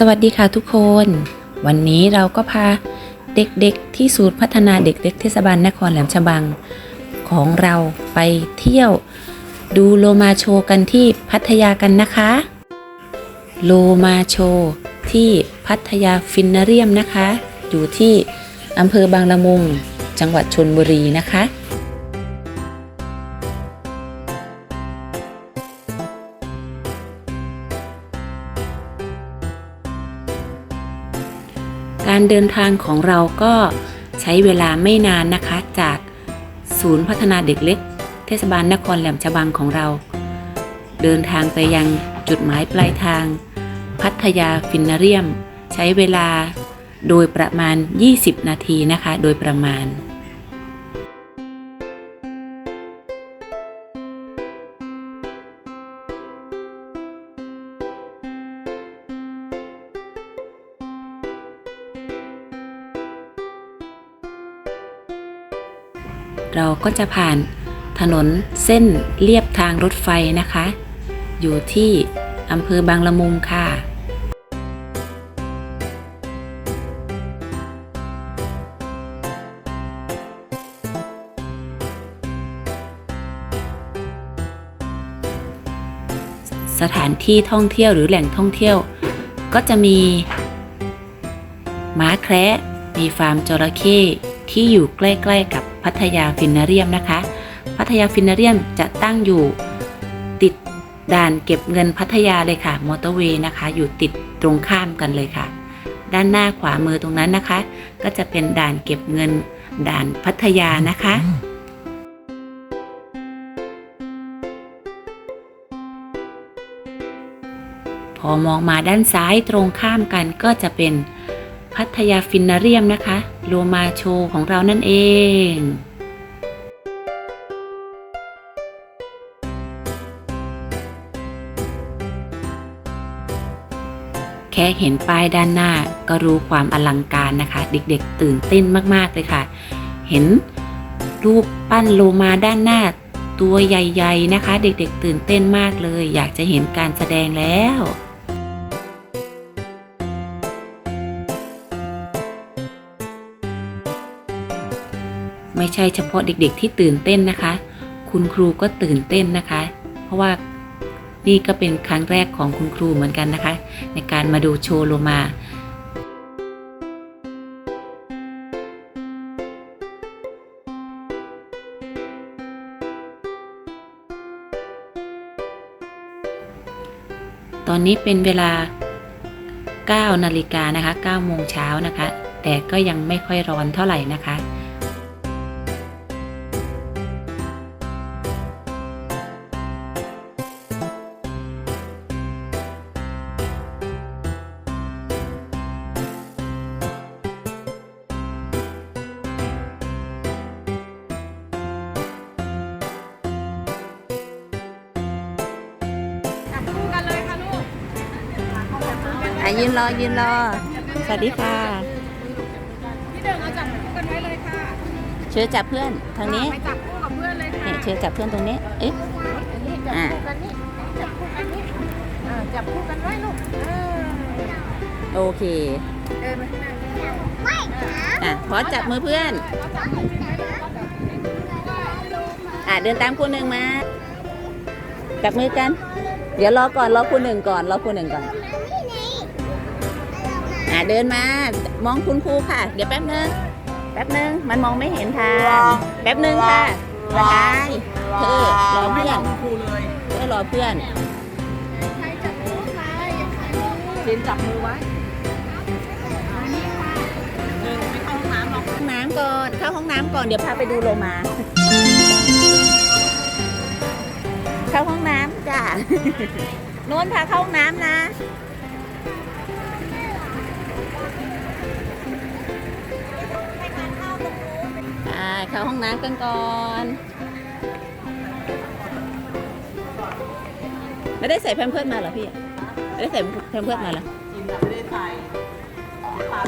สวัสดีค่ะทุกคน วันนี้เราก็พาเด็กๆที่ศูนย์พัฒนาเด็กเล็กเทศบาลนครแหลมฉบัง ของเราไปเที่ยว ดูโลมาโชกันที่พัทยากันนะคะ โลมาโชที่พัทยาฟินนเรียมนะคะ อยู่ที่อำเภอบางละมุง จังหวัดชนบุรีนะคะ การเดินทางของเราก็ใช้เวลาไม่นานนะคะ จากศูนย์พัฒนาเด็กเล็ก เทศบาลนครแหลมฉบังของเรา เดินทางไปยังจุดหมายปลายทาง พัทยาฟินนาเรียม ใช้เวลาโดยประมาณ 20 นาทีนะคะ โดยประมาณ ก็จะผ่านถนนเส้นเลียบทางรถไฟนะคะ อยู่ที่อำเภอบางละมุงค่ะ สถานที่ท่องเที่ยวหรือแหล่งท่องเที่ยว ก็จะมีม้าแคระมีฟาร์มจระเข้ที่อยู่ใกล้ ๆ กับ พัทยาฟินนาเรียมนะคะ พัทยาฟินนาเรียมจะตั้งอยู่ติดด่านเก็บเงินพัทยาเลยค่ะ มอเตอร์เวย์นะคะ อยู่ติดตรงข้ามกันเลยค่ะ ด้านหน้าขวามือตรงนั้นนะคะ ก็จะเป็นด่านเก็บเงินด่านพัทยานะคะพอมองมาด้านซ้ายตรงข้ามกันก็จะเป็น พัทยาฟินนาเรียมนะคะ โลมาโชของเรานั่นเองแค่เห็นป้ายด้านหน้าก็รู้ความอลังการนะคะ เด็กๆ ตื่นเต้นมากๆเลยค่ะ เห็นรูปปั้นโลมาด้านหน้า ตัวใหญ่ ๆ นะคะ เด็กๆ ตื่นเต้นมากเลย อยากจะเห็นการแสดงแล้ว ใช่เฉพาะเด็กๆที่ตื่นเต้นนะคะ คุณครูก็ตื่นเต้นนะคะ เพราะว่านี่ก็เป็นครั้งแรกของคุณครูเหมือนกันนะคะ ในการมาดูโชว์โลมาตอนนี้เป็นเวลา 9 นาฬิกานะคะ9โมงเช้านะคะ แต่ก็ยังไม่ค่อยร้อนเท่าไหร่นะคะ ยืนรอยืนรอ สวัสดีค่ะพี่เดินเอาจับคู่กันไว้เลยค่ะเชิญจับเพื่อนทางนี้ไปจับคู่กับเพื่อนเลยค่ะเนี่ยเชิญจับเพื่อนตรงนี้ เอ๊ะอันนี้จับอ่าคู่กันนี่จับคู่กันนี่อ่าจับคู่กันไว้ลูกเออโอเคเดินไปข้างหน้าอะพอจับมือเพื่อนเราจับคู่กันไว้เลยเราจับคู่กันไว้เลยอะเดินตามครูหนึ่งมาจับมือกัน เดี๋ยวรอก่อนรอครูหนึ่งก่อนรอครูหนึ่งก่อน อะเดินมามองคุณครูค่ะ เดี๋ยวแป๊บนึงแป๊บนึงมันมองไม่เห็นทาง แป๊บนึงค่ะสกายเธอรอเพื่อนเธอรอเพื่อนใครจับคู่ใครใครมือจินจับมือไว้อันนี้ค่ะหนึ่งไม่เข้าห้องน้ำหรอกห้องน้ำก่อนเข้าห้องน้ำก่อนเดี๋ยวพาไปดูโลมาเข้าห้องน้ำจ้ะโน้นพาเข้าห้องน้ำนะ เข้าห้องน้ำกันก่อน ไม่ได้ใส่แพมเพิร์สมาเหรอพี่ ไม่ได้ใส่แพมเพิร์สมาเหรอจินอะไม่ได้ใส่ตา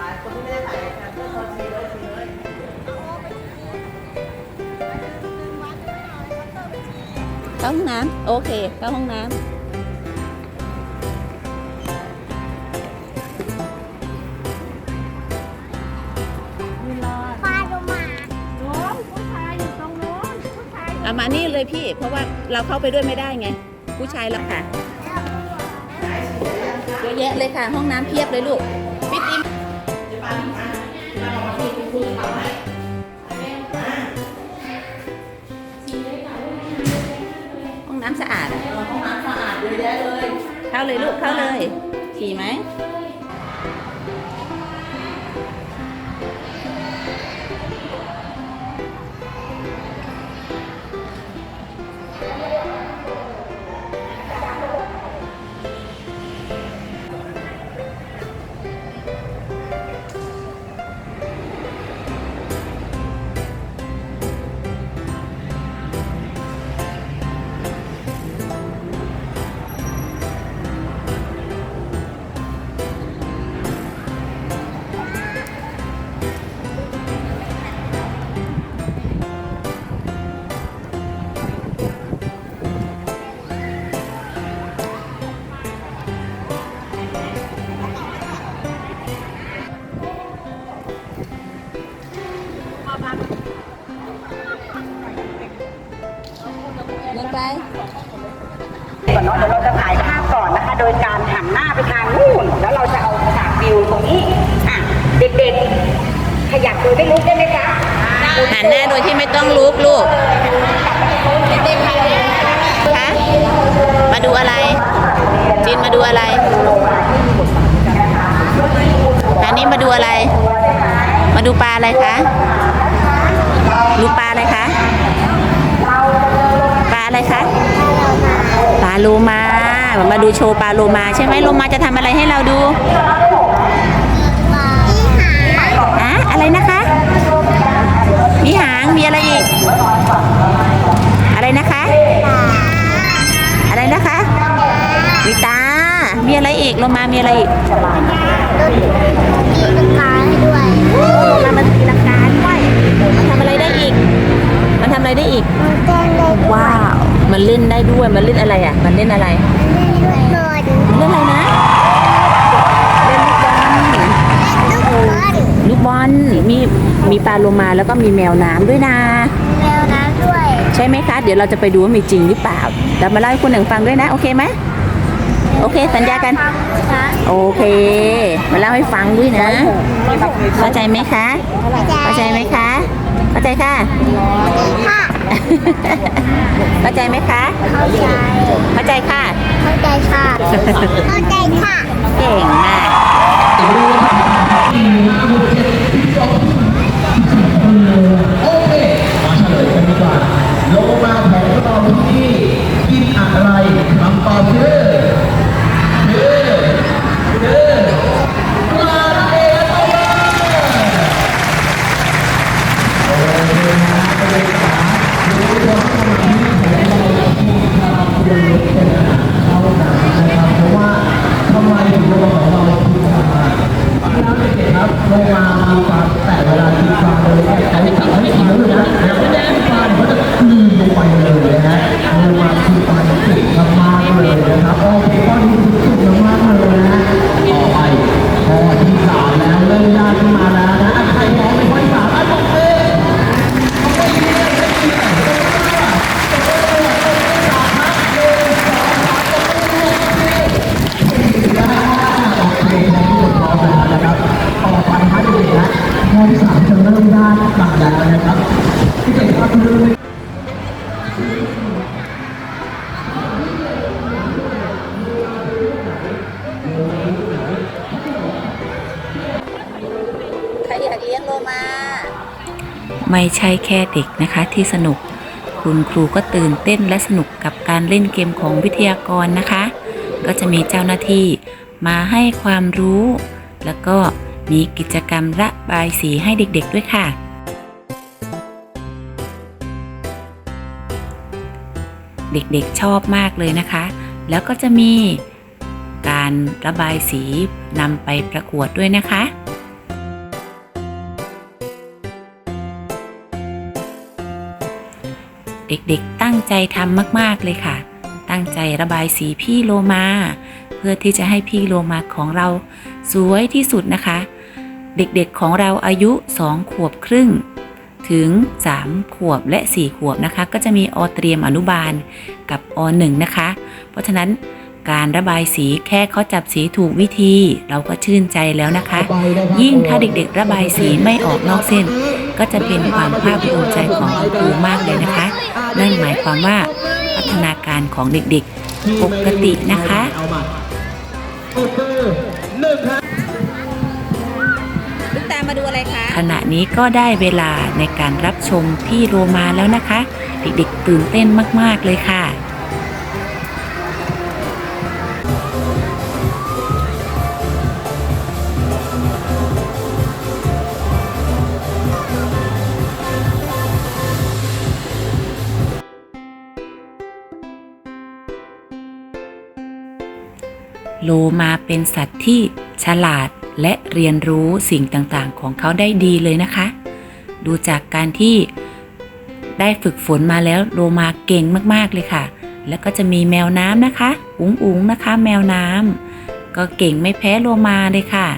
ตาคนที่ไม่ได้ใส่แทนเพื่อนเราทีเลยทีเลยเข้าห้องน้ำโอเคเข้าห้องน้ำ มานี่เลยพี่ เพราะว่าเราเข้าไปด้วยไม่ได้ไง ผู้ชายแล้วค่ะเยอะแยะเลยค่ะ ห้องน้ำเพียบเลยลูกพี่ติมห้องน้ำสะอาดอะห้องน้ำสะอาดเยอะแยะเลย เข้าเลยลูกเข้าเลยฉี่ไหม ไปก่อนเนาะเดี๋ยวเราจะถ่ายภาพก่อนนะคะ โดยการหันหน้าไปทางนู่น แล้วเราจะเอาฉากวิวตรงนี้อะเด็กๆ ขยับโดยไม่ลุกได้ไหมคะหันหน้าโดยที่ไม่ต้องลุกลูกคะมาดูอะไรจินมาดูอะไร อันนี้มาดูอะไร มาดูปลาอะไรคะ ดูปลาอะไรคะ อะไรคะปลาโลมามาดูโชว์ปลาโลมาใช่ไหมโลมาจะทำอะไรให้เราดูอะอะไรนะคะ มีหางมีอะไรอีก อะไรนะคะ อะไรนะคะ มีตา มีอะไรอีกโลมามีอะไรอีกตีลังกาให้ด้วยโอ้โลมามันตีลังกาด้วยำอะไรได้อีก มันเต้นได้ด้วยว้าว มันเล่นได้ด้วย มันเล่นอะไรอะ มันเล่นอะไร มันเล่นด้วยนอนเล่นอะไรนะ เล่นลูกบอลลูกบอลลูกบอล มี มีปลาโลมาแล้วก็มีแมวน้ำด้วยนะ แมวน้ำด้วย ใช่ไหมคะ เดี๋ยวเราจะไปดูว่ามีจริงหรือเปล่าเรามาเล่าให้คุณหนึ่งฟังด้วยนะ โอเคไหม โอเค สัญญากันฟังโอเค มาเล่าให้ฟังด้วยนะ เข้าใจไหมคะ เข้าใจไหมคะ เข้าใจค่ะ ค่ะ เข้าใจไหมคะ เข้าใจ เข้าใจค่ะ เข้าใจค่ะ เข้าใจค่ะ เก่งมาก ไม่ใช่แค่เด็กนะคะที่สนุก คุณครูก็ตื่นเต้นและสนุกกับการเล่นเกมของวิทยากรนะคะ ก็จะมีเจ้าหน้าที่มาให้ความรู้ แล้วก็มีกิจกรรมระบายสีให้เด็กๆด้วยค่ะ เด็กๆชอบมากเลยนะคะ แล้วก็จะมีการระบายสีนำไปประกวดด้วยนะคะ เด็กๆตั้งใจทำมากๆเลยค่ะ ตั้งใจระบายสีพี่โลมา เพื่อที่จะให้พี่โลมาของเราสวยที่สุดนะคะ เด็กๆของเราอายุสองขวบครึ่ง ถึง 3 ขวบและ 4 ขวบนะคะ ก็จะมีอเตรียมอนุบาลกับอ1นะคะ เพราะฉะนั้นการระบายสีแค่เขาจับสีถูกวิธี เราก็ชื่นใจแล้วนะคะ ยิ่งถ้าเด็กๆ ระบายสีไม่ออกนอกเส้น ก็จะเป็นความภาคภูมิใจของคุณครูมากเลยนะคะ นั่นหมายความว่าพัฒนาการของเด็กๆ ปกตินะคะเอามาโอเคหนึ่งครับลูกตามาดูอะไรคะ ขณะนี้ก็ได้เวลาในการรับชมพี่โรมาแล้วนะคะ เด็กๆตื่นเต้นมากๆเลยค่ะ โลมาเป็นสัตว์ที่ฉลาดและเรียนรู้สิ่งต่างๆ ของเขาได้ดีเลยนะคะ ดูจากการที่ได้ฝึกฝนมาแล้วโลมาเก่งมากๆเลยค่ะ แล้วก็จะมีแมวน้ำนะคะ อุ๋งอุ๋งนะคะ แมวน้ำก็เก่งไม่แพ้โลมาเลยค่ะ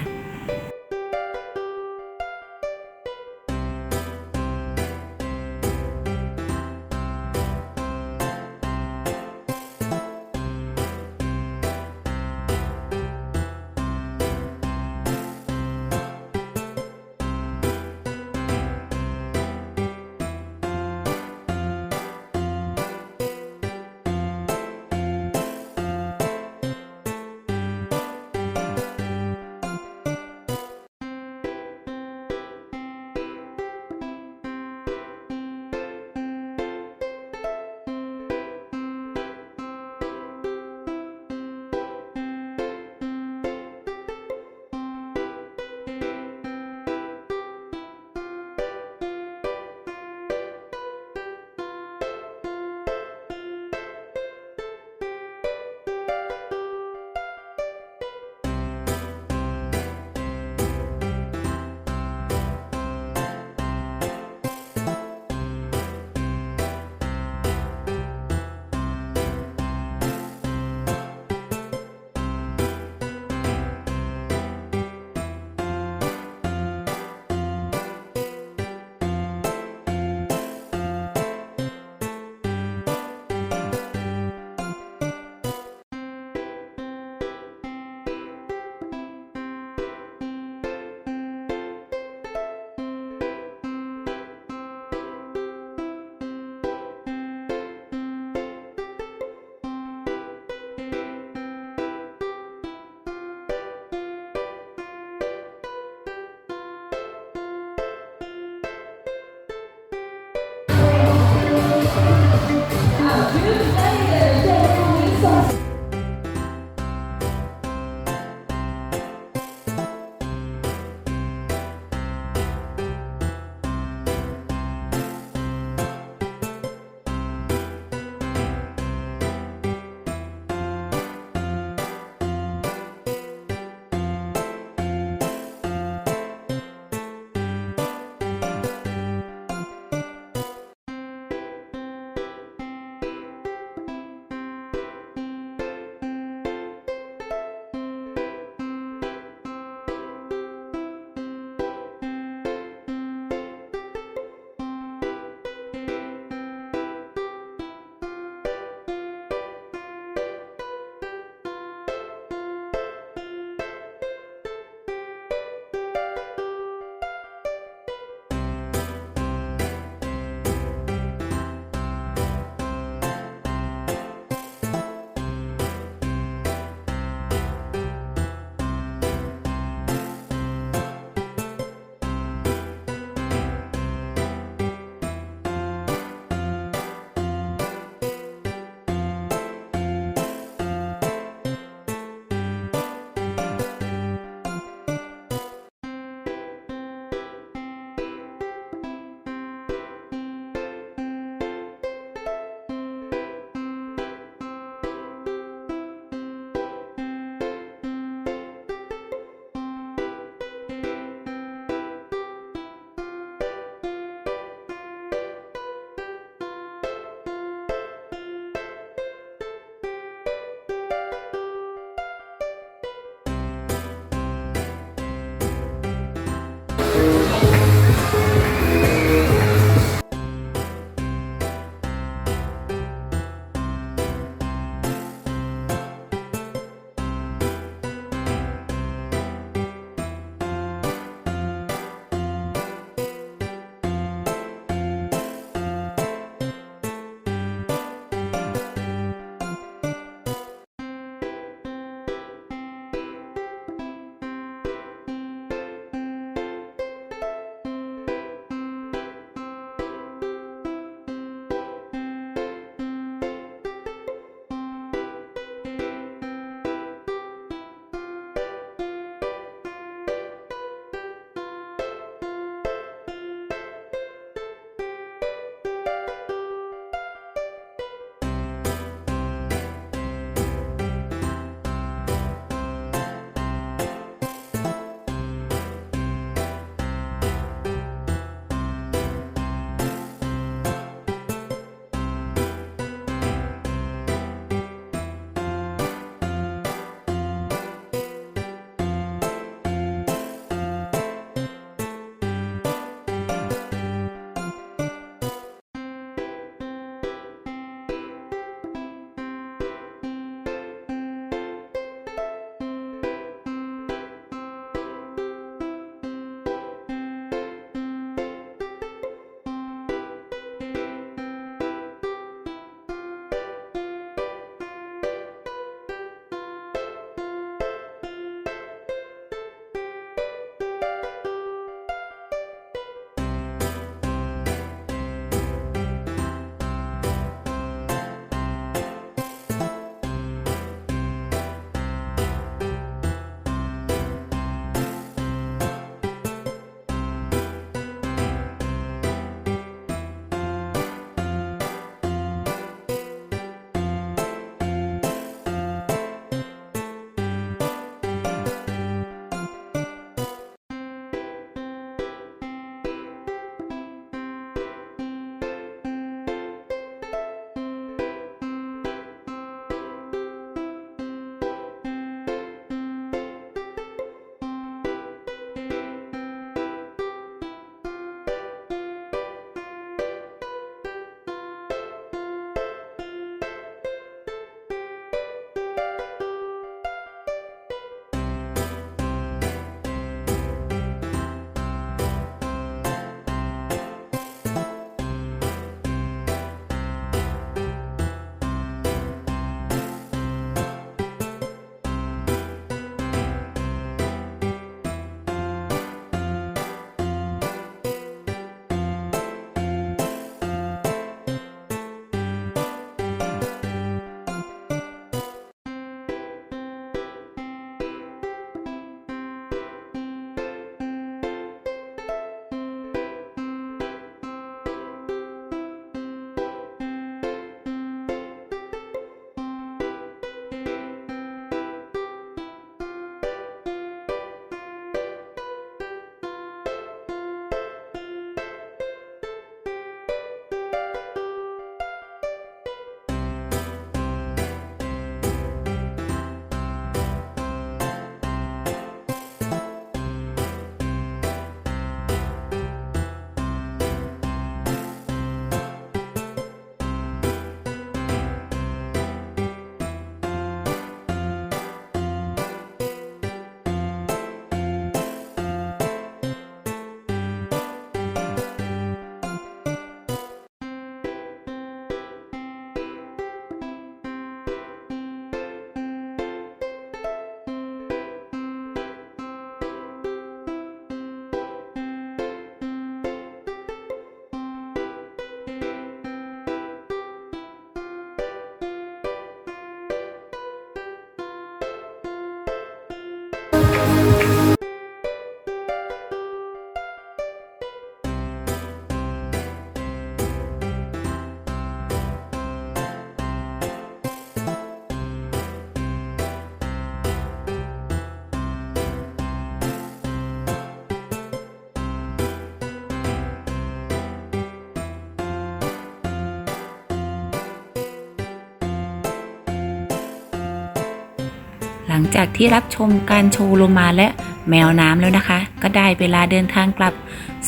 ลังจากที่รับชมการโชว์โลมาและแมวน้ำแล้วนะคะ ก็ได้เวลาเดินทางกลับ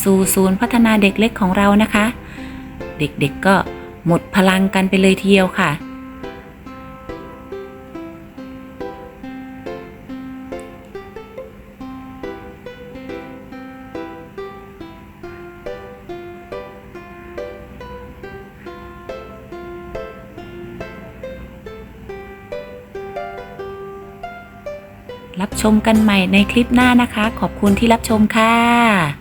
สู่ศูนย์พัฒนาเด็กเล็กของเรานะคะ เด็กๆก็หมดพลังกันไปเลยทีเดียวค่ะ ชมกันใหม่ในคลิปหน้านะคะ ขอบคุณที่รับชมค่ะ